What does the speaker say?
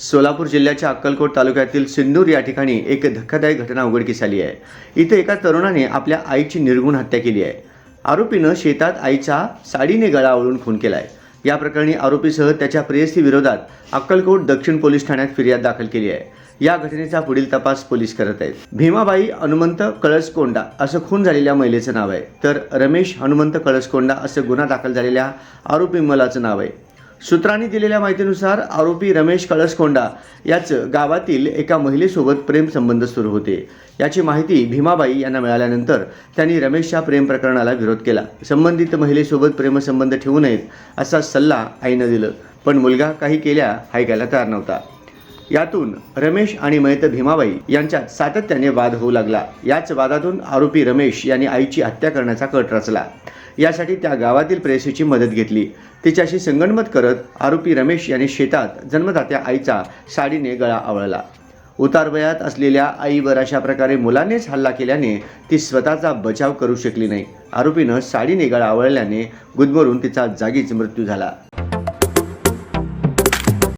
सोलापूर जिल्ह्याच्या अक्कलकोट तालुक्यातील सिंदूर या ठिकाणी एक धक्कादायक घटना उघडकीस आली आहे. इथे एका तरुणाने आपल्या आईची निर्गुण हत्या केली आहे. आरोपीनं शेतात आईचा साडीने गळा ओळून खून आहे या प्रकरणी आरोपीसह त्याच्या प्रेयसी विरोधात अक्कलकोट दक्षिण पोलीस ठाण्यात फिर्याद दाखल केली आहे. या घटनेचा पुढील तपास पोलीस करत आहेत. भीमाबाई हनुमंत कळसकोंडा असं खून झालेल्या महिलेचं नाव आहे. तर रमेश हनुमंत कळसकोंडा असं गुन्हा दाखल झालेल्या आरोपी मुलाचं नाव आहे. सूत्रांनी दिलेल्या माहितीनुसार आरोपी रमेश कळसकोंडा याचं गावातील एका महिलेसोबत प्रेमसंबंध सुरू होते. याची माहिती भीमाबाई यांना मिळाल्यानंतर त्यांनी रमेशच्या प्रेम प्रकरणाला विरोध केला. संबंधित महिलेसोबत प्रेमसंबंध ठेवू नयेत असा सल्ला आईनं दिलं पण मुलगा काही केल्या ऐकायला तयार नव्हता. यातून रमेश आणि मयत भीमाबाई यांच्यात सातत्याने वाद होऊ लागला. याच वादातून आरोपी रमेश यांनी आईची हत्या करण्याचा कट रचला. यासाठी त्या गावातील प्रेयसीची मदत घेतली. तिच्याशी संगणमत करत आरोपी रमेश यांनी शेतात जन्मदात्या आईचा साडीने गळा आवळला. उतारवयात असलेल्या आईवर अशा प्रकारे मुलानेच हल्ला केल्याने ती स्वतःचा बचाव करू शकली नाही. आरोपीनं साडीने गळा आवळल्याने गुदमरून तिचा जागीच मृत्यू झाला.